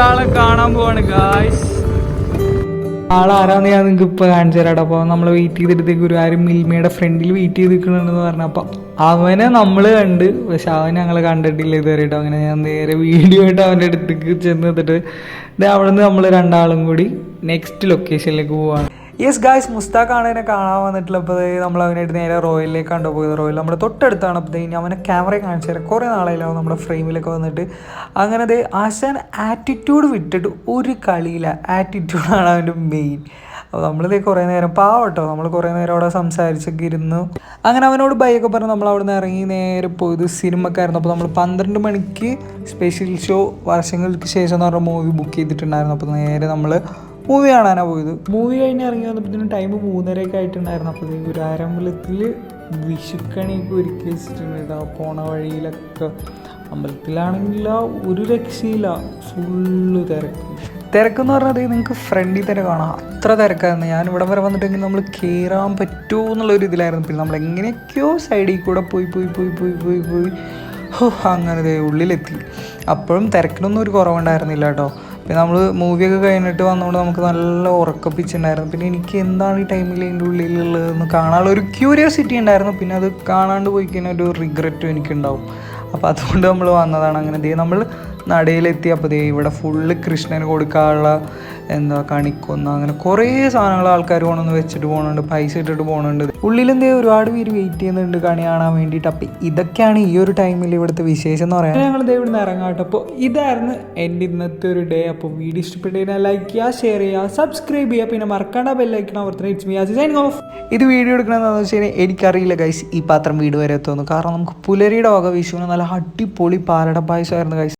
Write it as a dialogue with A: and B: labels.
A: ഒരാളെ കാണാൻ പോവാണ് ഗായ്സ് ആളാരാന്ന് ഞാൻ നിങ്ങൾക്ക് ഇപ്പോൾ കാണിച്ചു തരാം അപ്പോൾ നമ്മൾ വെയിറ്റ് ചെയ്തിട്ട് ഗുരുവായൂർ മിൽമയുടെ ഫ്രണ്ടിൽ വെയിറ്റ് ചെയ്ത് നിൽക്കണെന്ന് പറഞ്ഞു അപ്പോൾ അവനെ നമ്മൾ കണ്ട് പക്ഷെ അവൻ ഞങ്ങൾ കണ്ടിട്ടില്ല ഇതുവരെ കേട്ടോ അങ്ങനെ ഞാൻ നേരെ വീഡിയോ ആയിട്ട് അവന്റെ അടുത്തേക്ക് ചെന്ന് നിന്നിട്ട് ദേ അവിടെ നിന്ന് നമ്മൾ രണ്ടാളും കൂടി നെക്സ്റ്റ് ലൊക്കേഷനിലേക്ക് പോവാണ്. യെസ് ഗായ്സ് മുസ്താഖാണ് എന്നെ കാണാൻ വന്നിട്ടുള്ള അപ്പോൾ നമ്മൾ അവനായിട്ട് നേരെ റോയലിലേക്ക് കൊണ്ടുപോയത് റോയൽ നമ്മുടെ തൊട്ടടുത്താണ്. ഇനി അവനെ ക്യാമറ കാണിച്ചു തരാം. കുറേ നാളായില്ലാവും നമ്മുടെ ഫ്രെയിമിലൊക്കെ വന്നിട്ട്. അങ്ങനെ ദേ ആശാൻ ആറ്റിറ്റ്യൂഡ് വിട്ടിട്ട് ഒരു കളിയില്ല. ആറ്റിറ്റ്യൂഡാണ് അവന്റെ മെയിൻ അപ്പോൾ നമ്മളിത് കുറേ നേരം പാവട്ടോ നമ്മൾ കുറേ നേരം അവിടെ സംസാരിച്ചൊക്കെ ഇരുന്നു അങ്ങനെ അവനോട് ബൈയൊക്കെ പറഞ്ഞ് നമ്മൾ അവിടെ നിന്ന് ഇറങ്ങി നേരെ പോയത് സിനിമക്കായിരുന്നു. അപ്പോൾ നമ്മൾ പന്ത്രണ്ട് മണിക്ക് സ്പെഷ്യൽ ഷോ വർഷങ്ങൾക്ക് ശേഷം എന്ന് പറഞ്ഞ മൂവി ബുക്ക് ചെയ്തിട്ടുണ്ടായിരുന്നു. അപ്പോൾ നേരെ നമ്മൾ മൂവി കാണാനാണ് പോയത്? മൂവി കഴിഞ്ഞ് ഇറങ്ങി വന്നപ്പോഴത്തേനും ടൈം മൂന്നരയൊക്കെ ആയിട്ടുണ്ടായിരുന്നു. അപ്പോൾ ഒരു ആരമ്പലത്തിൽ വിഷുക്കണിയൊക്കെ ഒരുക്കി വെച്ചിട്ടുണ്ട്. പോണ വഴിയിലൊക്കെ അമ്പലത്തിലാണെങ്കിൽ ഒരു രക്ഷയില്ല. ഫുള്ള് തിരക്ക്. തിരക്കെന്ന് പറഞ്ഞാൽ നിങ്ങൾക്ക് ഫ്രണ്ടിൽ തന്നെ കാണാം. അത്ര തിരക്കായിരുന്നു. ഞാൻ ഇവിടെ വരെ വന്നിട്ടെങ്കിൽ നമ്മൾ കയറാൻ പറ്റുമോ എന്നുള്ളൊരു ഇതിലായിരുന്നു. പിന്നെ നമ്മൾ എങ്ങനെയൊക്കെയോ സൈഡിൽ കൂടെ പോയി പോയി പോയി പോയി പോയി പോയി. ഹോ അങ്ങനെ ഉള്ളിലെത്തി. അപ്പോഴും തിരക്കിനൊന്നും ഒരു കുറവുണ്ടായിരുന്നില്ല കേട്ടോ. പിന്നെ നമ്മൾ മൂവിയൊക്കെ കഴിഞ്ഞിട്ട് വന്നുകൊണ്ട് നമുക്ക് നല്ല ഉറക്കപ്പിച്ചുണ്ടായിരുന്നു. പിന്നെ എനിക്ക് എന്താണ് ഈ ടൈമിൽ അതിന്റെ ഉള്ളിലുള്ളതെന്ന് കാണാനുള്ള ഒരു ക്യൂരിയോസിറ്റി ഉണ്ടായിരുന്നു. പിന്നെ അത് കാണാണ്ട് പോയി കഴിഞ്ഞാൽ ഒരു റിഗ്രറ്റും എനിക്കുണ്ടാവും. അപ്പോൾ അതുകൊണ്ട് നമ്മൾ വന്നതാണ്. അങ്ങനെ ദേ നമ്മൾ നടയിലെത്തി അപ്പോൾ ദേ ഇവിടെ ഫുള്ള് കൃഷ്ണന് കൊടുക്കാനുള്ള എന്താ കണിക്കൊന്ന അങ്ങനെ കുറേ സാധനങ്ങൾ ആൾക്കാർ കൊണ്ടൊന്ന് വെച്ചിട്ട് പോകുന്നുണ്ട് പൈസ ഇട്ടിട്ട് പോകുന്നുണ്ട് ഉള്ളിലെന്തേ ഒരുപാട് പേര് വെയിറ്റ് ചെയ്യുന്നുണ്ട് കണി കാണാൻ വേണ്ടിയിട്ട്. അപ്പോൾ ഇതൊക്കെയാണ് ഈ ഒരു ടൈമിൽ ഇവിടുത്തെ വിശേഷം എന്ന് പറയുന്നത് ഞങ്ങൾ ദേ ഇവിടുന്ന് ഇറങ്ങാട്ടോ. അപ്പോൾ ഇതായിരുന്നു എന്റെ ഇന്നത്തെ ഒരു ഡേ അപ്പോൾ വീഡിയോ ഇഷ്ടപ്പെട്ടതിനാൽ ലൈക്ക് ചെയ്യുക ഷെയർ ചെയ്യുക സബ്സ്ക്രൈബ് ചെയ്യുക. പിന്നെ മറക്കാണ്ട ബെല്ലൈക്കണം അവർത്തിന് ഇറ്റ്സ് മീ ആസ് ഓഫ് ഇത് വീഡിയോ എടുക്കണമെന്ന് വെച്ച് കഴിഞ്ഞാൽ എനിക്കറിയില്ല ഗൈസ് ഈ പാത്രം വീട് വരെ എത്തുമെന്ന്. കാരണം നമുക്ക് പുലരിയുടെ വക വിഷുവിന് നല്ല അടിപൊളി പാലട പായസമായിരുന്നു ഗൈസ്